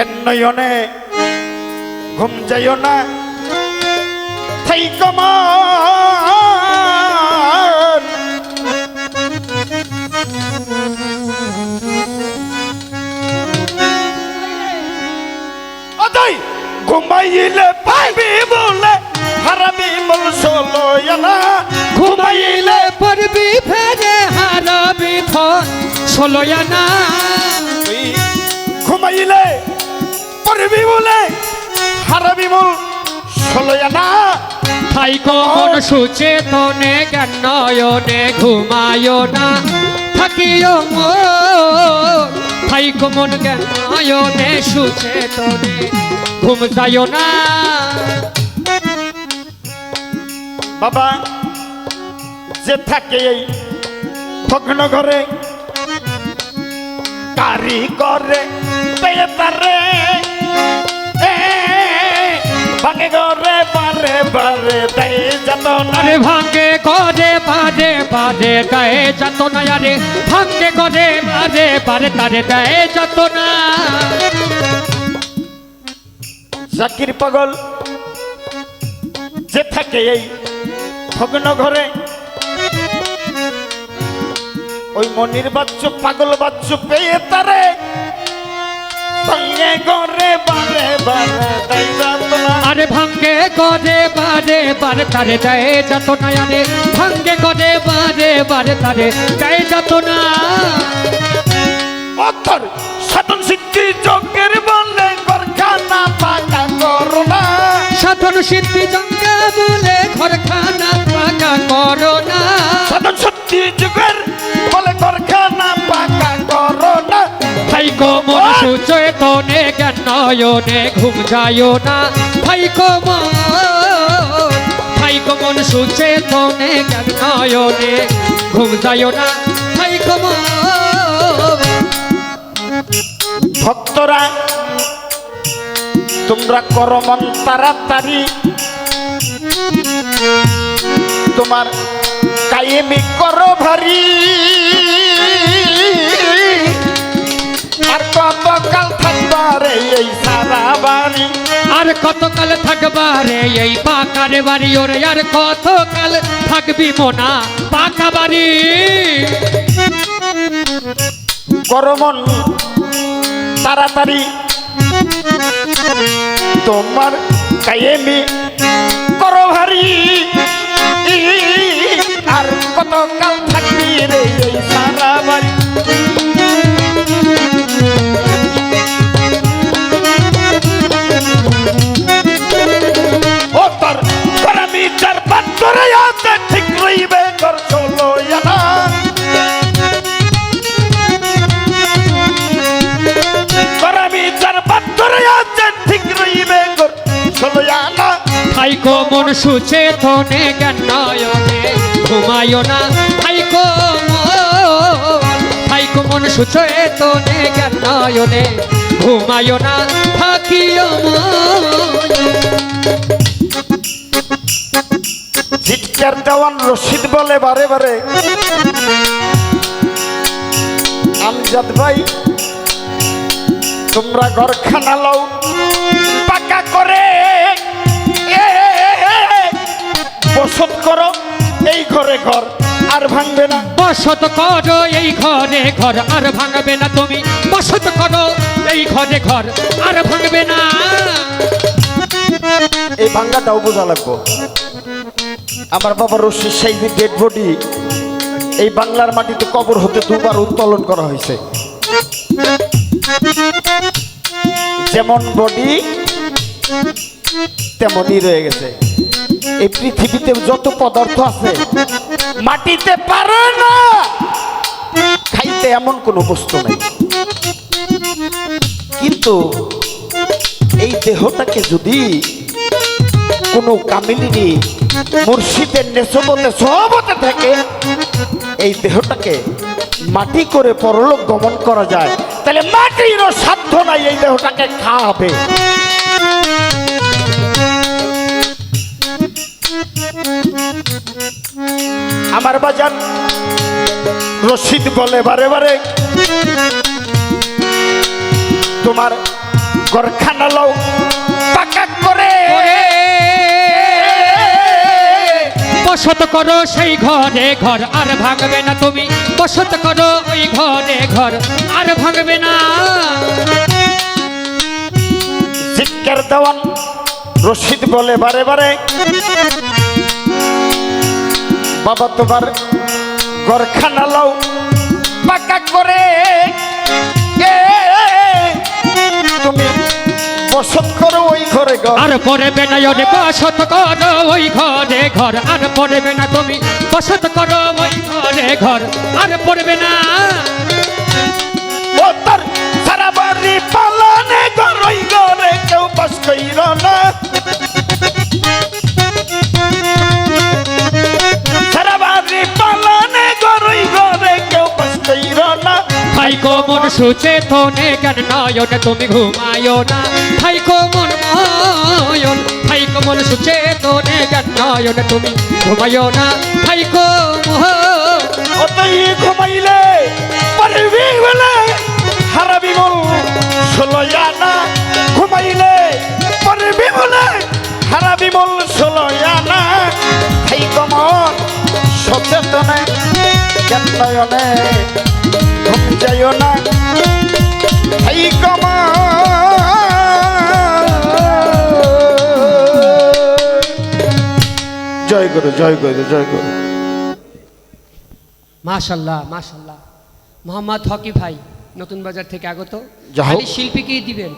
কেন নয়নে ঘুম যাইও না থাই অদাই ঘুমাইলে পাইবি বলে হারাবি মল সলো ঘুমাইলে পড়বি ফেরে হারাবি ষোলোয়ানা তুই ঘুমাইলে পড়বি বলে। হারাবি মল সলো না সুচেতনে জ্ঞান নয়নে ঘুমায় না। থাকিও কমন জ্ঞান নয়নে সুচেতনে ঘুম যায় না। বাবা যে থাকে এই ভগ্ন ঘরে কারি করে পেয়ে তারে এ, ভাঙে ঘরে বারে বারে দেয় যত আরে ভাঙ্গে করে বারে বারে গায়ে যত না আরে ভাঙ্গে করে বারে বারে তারে গায়ে যত না জাকির পাগল যে থাকে এই ভগ্ন ঘরে ওই মনির বাচ্চু পাগল বাচ্চু পেয়ে তারে বারে বারে দেয় না আরে ভাঙ্গে করে বারে বারে তারে গায়ে যত না আরে। ভাঙ্গে করে বারে বারে তারে গায়ে যত না অথর সাধন সিদ্ধি যজ্ঞের বলে গরখানা পাকা করোনা সাধন সিদ্ধি জঙ্গা বলে ঘরখানা সুচেতনে জ্ঞান নয়নে ঘুম যায় না। ভাই মন, ভাই গো মন সুচেতনে জ্ঞান নয়নে ঘুম যায় না। ভাই মন। ভক্তরা, তোমরা করো মন তাড়াতাড়ি। তোমার কায়েমি করো ভারী। আর কত কাল থাকবারে এই সারা বাড়ি? আর কতকাল থাকবারে এই পাকারে বাড়ি? ওরে আর কতকাল থাকবি মোনা পাকা বাড়ি? করমন তাড়াতাড়ি। তোমার কায়েমি করো ভারী। আর কত কাল থাকবি রে এই সারা মন সুচেতনে জ্ঞান নয়নে। ঘুমায় না থাইকো থাইকো মন সুচেতনে জ্ঞান নয়নে। ঘুমায় না, থাকিও চিৎকার দেওয়ান রশিদ বলে বারে বারে। আমজাদ ভাই, তোমরা ঘরখানা লও। ঘরে আর ভাঙবে না। বসত করো এই ঘরে ঘর আর ভাঙবে না তুমি। বসত করো এই ঘরে ঘর আর ভাঙবে না। এই ভাঙ্গাটাও বোঝা লাগবো। আমার বাবা রশিদ ডেড বডি এই বাংলার মাটিতে কবর হতে দুবার উত্তোলন করা হয়েছে। যেমন বডি তেমনই রয়ে গেছে। এই পৃথিবীতে যত পদার্থ আছে মাটিতে পারে না। খাইতে এমন কোনো বস্তু নেই। কিন্তু এই দেহটাকে যদি কোনো কামিলিনী মুর্শিদের নেশবতে সহবতে থাকে, এই দেহটাকে মাটি করে পরলোক গমন করা যায়। তাহলে মাটিরও সাধ্য নাই এই দেহটাকে খাওয়াবে। আমার বাজান রশিদ বলে বারে বারে তোমার গরখানা লও পাকা করে। বসত করো সেই ঘরে ঘর আর ভাঙবে না তুমি। বসত করো ওই ঘরে ঘর আর ভাঙবে না। জিজ্ঞার দেওয়ান রশিদ বলে বারে বারে বাবা তোমার গরখানা লও, পাকা করে তুমি বসত করো ওই ঘরে ঘর। আর পড়বে না ওরে বসত করো ওই ঘরে ঘর। আর পড়বে না তুমি বসত করো ওই ঘরে ঘর। আর পড়বে না ভাইকো মন সুচেতনে জ্ঞান নয়নে, তুমি ঘুমায়ো না। ভাইকো মন ময়ন ভাইকো মন সুচেতনে জ্ঞান নয়নে, তুমি ঘুমায়ো না। মোহন অতই ঘুমাইলে পারবি বলে হারাবি মন ষোলয়ানা ঘুমাইলে পারবি বলে হারাবি মন ষোলয়ানা এই কমন সচেতনে জ্ঞানয়নে ঘুম যাইও না। এই কমা জয় করো জয় করো জয় করো। মাশাল্লাহ মাশাল্লাহ। মোহাম্মদ হকি ভাই নতুন বাজার থেকে আগত। শিল্পীকেই দিবেন।